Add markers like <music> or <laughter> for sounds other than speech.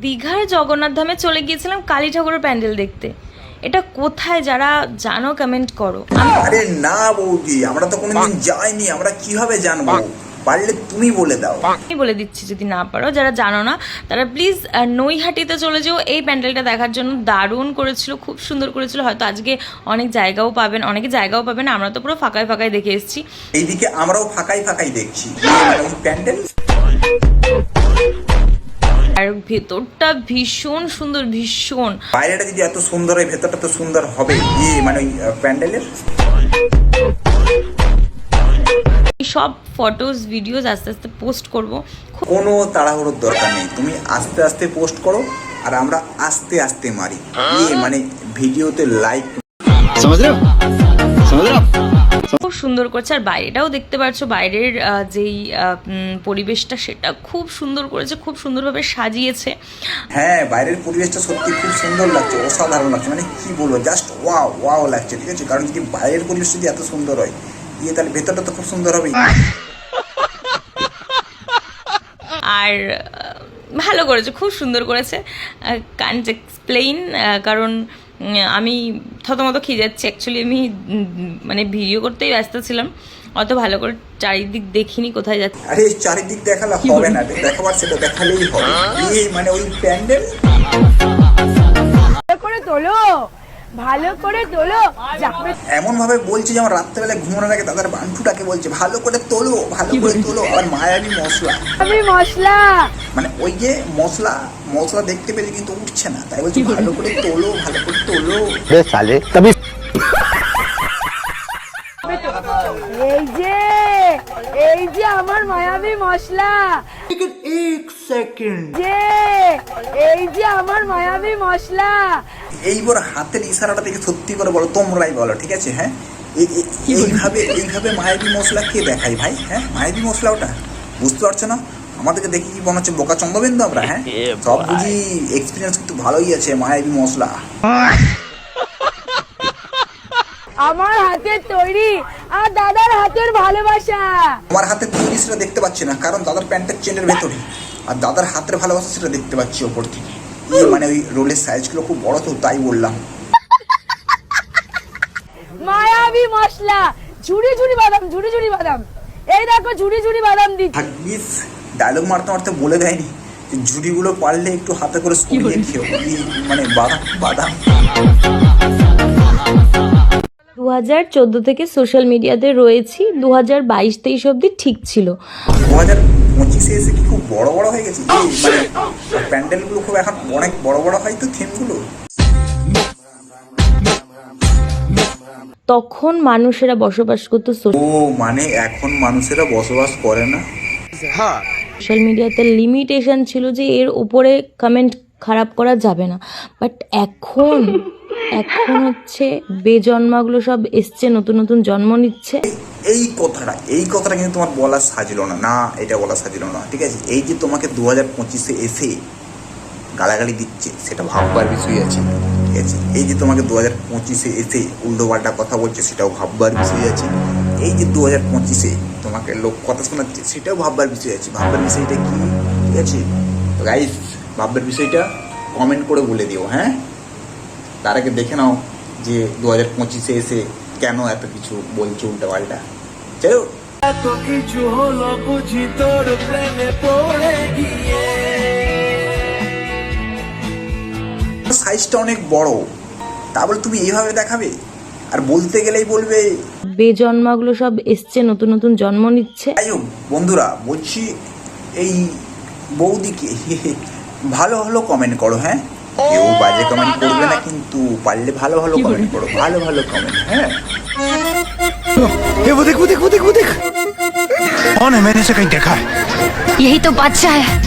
দীঘার জগন্নাথ ধামে চলে গিয়েছিলাম কালী ঠাকুরের প্যান্ডেল দেখতে। এটা কোথায় যারা জানো কমেন্ট করো। আরে না বৌদি আমরা তো কোনোদিন যাইনি আমরা কীভাবে জানব? পারলে তুমি বলে দাও। আমি বলে দিচ্ছি যদি না পারো যারা জানো না তারা প্লিজ নৈহাটিতে চলে যেও। এই প্যান্ডেলটা দেখার জন্য দারুণ করেছিল খুব সুন্দর করেছিল। হয়তো আজকে অনেক জায়গাও পাবেন অনেকে জায়গাও পাবেন আমরা তো পুরো ফাঁকায় ফাঁকায় দেখে এসেছি। এইদিকে আমরাও ফাঁকাই ফাঁকাই দেখছি। প্যান্ডেল আর ভেতরটা ভীষণ সুন্দর ভীষণ। বাইরেটা যদি এত সুন্দর হয় ভেতরটা তো সুন্দর হবে। মানে প্যান্ডেলের? সব ফটোজ ভিডিওস আস্তে আস্তে পোস্ট করব। কোনো তাড়াহুড়োর দরকার নেই। তুমি আস্তে আস্তে পোস্ট করো আর আমরা আস্তে আস্তে মারি। মানে ভিডিওতে লাইক সমঝ রে খুব সুন্দর করেছে। আর বাইরেটাও দেখতে পাচ্ছ বাইরের যেই পরিবেশটা সেটা খুব সুন্দর করেছে খুব সুন্দরভাবে সাজিয়েছে। হ্যাঁ বাইরের পরিবেশটা সত্যি খুব সুন্দর লাগছে অসাধারণ লাগছে। মানে কি বলব জাস্ট ওয়াও ওয়াও লাগছে ঠিক আছে? কারণ যদি বাইরের পরিবেশ যদি এত সুন্দর হয় ইয়ে তাহলে ভেতরটা তো খুব সুন্দর হবেই। আর ভালো করেছে খুব সুন্দর করেছে। কান্ট এক্সপ্লেইন কারণ আমি থতমত খেয়ে যাচ্ছি। অ্যাকচুয়ালি আমি মানে ভিডিও করতেই ব্যস্ত ছিলাম। অত ভালো করে চারিদিক দেখিনি কোথায় যাচ্ছে। আরে চারিদিক দেখালে হবে না। রে। দেখাবার সেটা দেখালেই হবে। ইয়ে মানে ওই প্যান্ডেল? ভালো করে তোলো। ভালো করে তোলো। এমন ভাবে বলছে যেমন রাত্রেবেলা ঘুমানোর আগে তাদের বান্টুটাকে বলছে ভালো করে তোলো ভালো করে তোলো। আর মায়াবী মশলা। আমি মশলা। মানে ওই যে মশলা মশলা দেখতে পেলে কিন্তু উঠছে না। তাই বলছি ভালো করে তোলো ভালো করে তোলো। সালে তবে এই যে এই যে আমার মায়াবী মশলা। এক সেকেন্ড। যে এই যে আমার মায়াবী মশলা। এইবার হাতের ইশারাটা দেখে সত্যি করে বলো তোমরাই বলো ঠিক আছে? হ্যাঁ? এইভাবে এইভাবে মায়াবী মশলা কে দেখাই ভাই? হ্যাঁ? মায়াবী মশলা ওটা? বুঝতে পারছ না? আমাদেরকে দেখি কি মনে হচ্ছে বোকা চন্দ্রবিন্দু আমরা হ্যাঁ? সব বুঝি এক্সপিরিয়েন্স কিন্তু ভালোই আছে মায়াবী মশলা। আমার হাতের তৈরি আর দাদার হাতের ভালোবাসা। আমার হাতে তৈরি সেটা দেখতে পাচ্ছি না কারণ দাদার প্যান্টের চেনের ভেতরে। আর দাদার হাতের ভালোবাসা সেটা দেখতে পাচ্ছি ওপর থেকে। ইয়ে মানে ওই রোলের সাইজগুলো খুব বড় তো তাই বললাম। মায়াবী মশলা ঝুড়ি ঝুড়ি বাদাম ঝুড়ি ঝুড়ি বাদাম। এই দেখো ঝুড়ি ঝুড়ি বাদাম দিচ্ছি। ডায়লগ মারতে মারতে বলে দেয়নি যে ঝুড়িগুলো পারলে একটু হাতে করে সরিয়ে খেও। মানে বাদাম বাদাম দু হাজার চোদ্দ থেকে সোশ্যাল মিডিয়াতে রয়েছি দু হাজার বাইশ তেইশ অব্দি ঠিক ছিল। দু হাজার পঁচিশে এসে কি খুব বড় বড় হয়ে গেছে? এই মানে প্যান্ডেলগুলো খুব এখন অনেক বড় বড় হয় তো থিমগুলো? তখন মানুষেরা বসবাস করতো ও মানে এখন মানুষেরা বসবাস করে না? সোশ্যাল মিডিয়াতে লিমিটেশন ছিল যে এর উপরে কমেন্ট খারাপ করা যাবে না। বাট এখন <laughs> এখন হচ্ছে বেজন্মাগুলো সব এসছে নতুন নতুন জন্ম নিচ্ছে। এই কথাটা এই কথাটা কিন্তু তোমার বলা সাজলো না। না এটা বলা সাজলো না। ঠিক আছে? এই যে তোমাকে দু হাজার পঁচিশে এসে গালাগালি দিচ্ছে সেটা ভাববার বিষয় আছে। ঠিক আছে? এই যে তোমাকে দু হাজার পঁচিশে এসে উল্টো পাল্টা কথা বলছে সেটাও ভাববার বিষয় আছে। এই যে দু হাজার পঁচিশে তোমাকে লোক কথা শোনাচ্ছে সেটাও ভাববার বিষয় আছে। ভাববার বিষয়টা কি? ঠিক আছে? গাইস ভাববার বিষয়টা কমেন্ট করে বলে দিও হ্যাঁ? তার আগে দেখে নাও যে দু হাজার পঁচিশে এসে কেন এত কিছু বলছে উল্টো পাল্টা চলো এত কিছু হলো বুঝি তোর প্রেমে পড়ে গিয়ে। সাইজটা অনেক বড় তা বলে তুমি এইভাবে দেখাবে? আর বলতে গেলেই বলবে বেজন্মাগুলো সব এসছে নতুন নতুন জন্ম নিচ্ছে যাই হোক বন্ধুরা বলছি এই বৌদিকে ভালো ভালো কমেন্ট করো হ্যাঁ কেউ বাজে কমেন্ট করবে না কিন্তু পারলে ভালো ভালো কমেন্ট করো ভালো ভালো কমেন্ট হ্যাঁ ये वो देख वो देख वो देख वो देख कौन है मैंने इसे कहीं देखा है यही तो बादशाह है